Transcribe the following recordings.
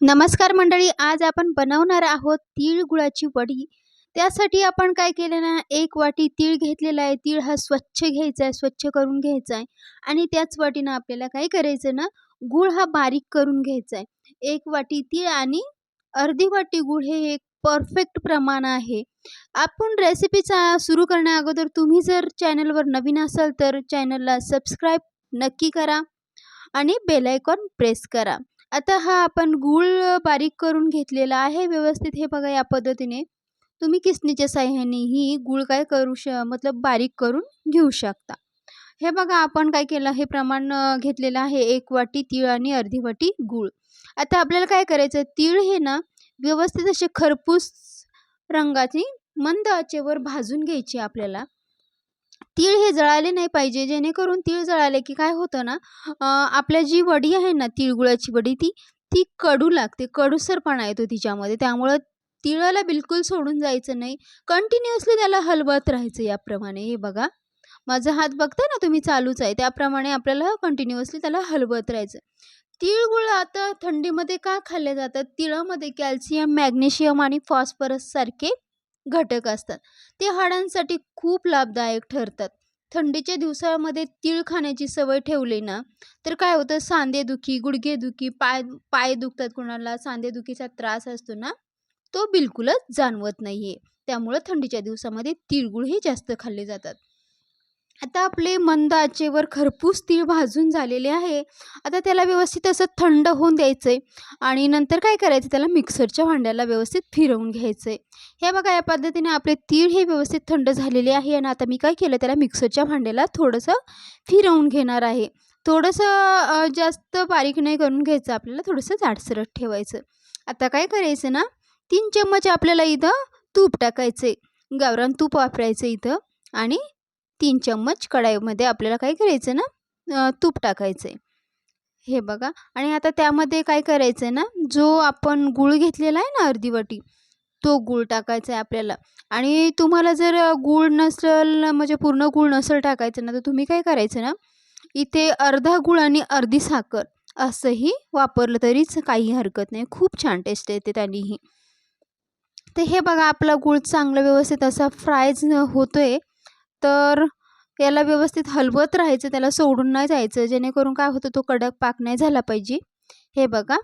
नमस्कार मंडळी आज आपण बनवणार आहोत तीळ गुळाची वडी. त्यासाठी आपण काय केलं ना एक वाटी तीळ घेतलेला आहे. तीळ हा स्वच्छ घ्यायचा आहे स्वच्छ करून घ्यायचा आहे. आणि त्याच वाटीनं आपल्याला काय करायचं ना गूळ हा बारीक करून घ्यायचा आहे. एक वाटी तीळ आणि अर्धी वाटी गूळ हे एक परफेक्ट प्रमाण आहे. आपण रेसिपीचा सुरू करण्या अगोदर तुम्ही जर चॅनलवर नवीन असाल तर चॅनलला सबस्क्राईब नक्की करा आणि बेलायकॉन प्रेस करा. आता हा आपण गूळ बारीक करून घेतलेला आहे व्यवस्थित हे बघा या पद्धतीने. तुम्ही किसणीच्या साह्यानेही गूळ काय करू श मतलब बारीक करून घेऊ शकता. हे बघा आपण काय केलं हे प्रमाण घेतलेलं आहे एक वाटी तीळ आणि अर्धी वाटी गूळ. आता आपल्याला काय करायचं तीळ हे ना व्यवस्थित असे खरपूस रंगाची मंद आचेवर भाजून घ्यायची आपल्याला. तीळ हे जळाले नाही पाहिजे जेणेकरून तीळ जळाले की काय होतं ना आपल्या जी वडी आहे ना तिळगुळाची वडी ती ती कडू लागते कडूसरपणा येतो तिच्यामध्ये. त्यामुळं तिळाला बिलकुल सोडून जायचं नाही. कंटिन्युअसली त्याला हलवत राहायचं याप्रमाणे. हे बघा. माझा हात बघताय ना तुम्ही चालूच आहे. त्याप्रमाणे आपल्याला कंटिन्युअसली त्याला हलवत राहायचं. तिळगुळ आता थंडीमध्ये का खाल्ले जातात? तिळामध्ये कॅल्शियम मॅग्नेशियम आणि फॉस्फरस सारखे घटक असतात. ते हाडांसाठी खूप लाभदायक ठरतात. थंडीच्या दिवसामध्ये तीळ खाण्याची सवय ठेवली ना तर काय होतं? सांधेदुखी गुडघेदुखी पाय पाय दुखतात कोणाला सांधेदुखीचा त्रास असतो ना तो बिलकुलच जाणवत नाही आहे त्यामुळं थंडीच्या दिवसामध्ये तिळगुळ हे जास्त खाल्ले जातात. आता आपले मंद आचेवर खरपूस तीळ भाजून झालेले आहे. आता त्याला व्यवस्थित असं थंड होऊन द्यायचं आहे आणि नंतर काय करायचं? त्याला मिक्सरच्या भांड्याला व्यवस्थित फिरवून घ्यायचं आहे हे बघा या पद्धतीने आपले तीळ हे व्यवस्थित थंड झालेले आहे आणि आता मी काय केलं? त्याला मिक्सरच्या भांड्याला थोडंसं फिरवून घेणार आहे. थोडंसं जास्त बारीक नाही करून घ्यायचं. आपल्याला थोडंसं जाडसरट ठेवायचं. आता काय करायचं ना? तीन चम्मच आपल्याला इथं तूप टाकायचं आहे गावरान तूप वापरायचं इथं. आणि तीन चम्मच कढाईमध्ये आपल्याला काय करायचं ना तूप टाकायचं आहे हे बघा. आणि आता त्यामध्ये काय करायचं आहे ना जो आपण गूळ घेतलेला आहे ना अर्धी वाटी तो गूळ टाकायचा आहे आपल्याला. आणि तुम्हाला जर गूळ नसेल म्हणजे पूर्ण गूळ नसेल टाकायचं ना तर तुम्ही काय करायचं ना इथे अर्धा गूळ आणि अर्धी साखर असंही वापरलं तरीच काही हरकत नाही. खूप छान टेस्ट येते त्यांनीही. तर हे बघा आपला गूळ चांगलं व्यवस्थित असा फ्रायज होतो आहे तर याला व्यवस्थित हलवत राहायचं त्याला सोडून नाही जायचं. जेणेकरून काय होतं तो कडक पाक नाही झाला पाहिजे. हे बघा.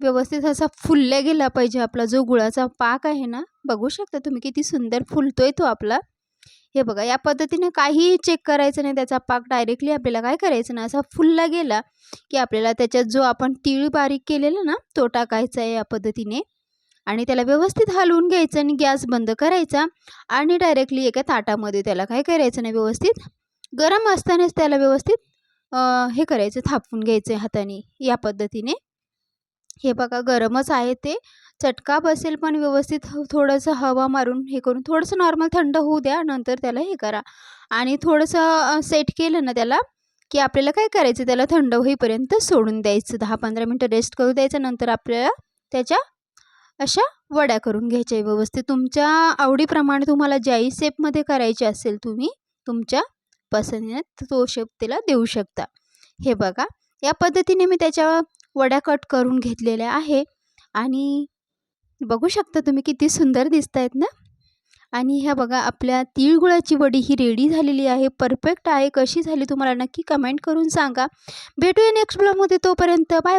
व्यवस्थित असा फुलल्या गेला पाहिजे आपला जो गुळाचा पाक आहे ना. बघू शकता तुम्ही किती सुंदर फुलतोय तो आपला. हे बघा या पद्धतीने काहीही चेक करायचं नाही. त्याचा पाक डायरेक्टली आपल्याला काय करायचं ना असा फुलला गेला की आपल्याला त्याच्यात जो आपण तीळ बारीक केलेला ना तो टाकायचा आहे या पद्धतीने. आणि त्याला व्यवस्थित हलवून घ्यायचं आणि गॅस बंद करायचा आणि डायरेक्टली एका ताटामध्ये त्याला काय करायचं नाही व्यवस्थित? गरम असतानाच त्याला व्यवस्थित हे करायचं थापून घ्यायचं हाताने या पद्धतीने. हे बघा गरमच आहे ते. चटका बसेल पण व्यवस्थित थोडंसं हवा मारून हे करून थोडंसं नॉर्मल थंड होऊ द्या नंतर त्याला हे करा. आणि थोडंसं सेट केलं ना त्याला की आपल्याला काय करायचं त्याला थंड होईपर्यंत सोडून द्यायचं. दहा पंधरा मिनटं रेस्ट करू द्यायचं नंतर आपल्याला त्याच्या अशा वड्या करून घ्यायच्या व्यवस्थित. तुमच्या आवडीप्रमाणे तुम्हाला ज्याही शेपमध्ये करायची असेल तुम्ही तुमच्या पसंतीने तो शेप त्याला देऊ शकता. हे बघा या पद्धतीने मी त्याच्या वड्या कट करून घेतलेल्या आहे. आणि बघू शकता तुम्ही किती सुंदर दिसत आहेत ना? आणि ह्या बघा आपल्या तिळगुळाची वडी ही रेडी झालेली आहे. परफेक्ट आहे. कशी झाली तुम्हाला नक्की कमेंट करून सांगा. भेटूया नेक्स्ट ब्लॉगमध्ये तोपर्यंत. Bye bye.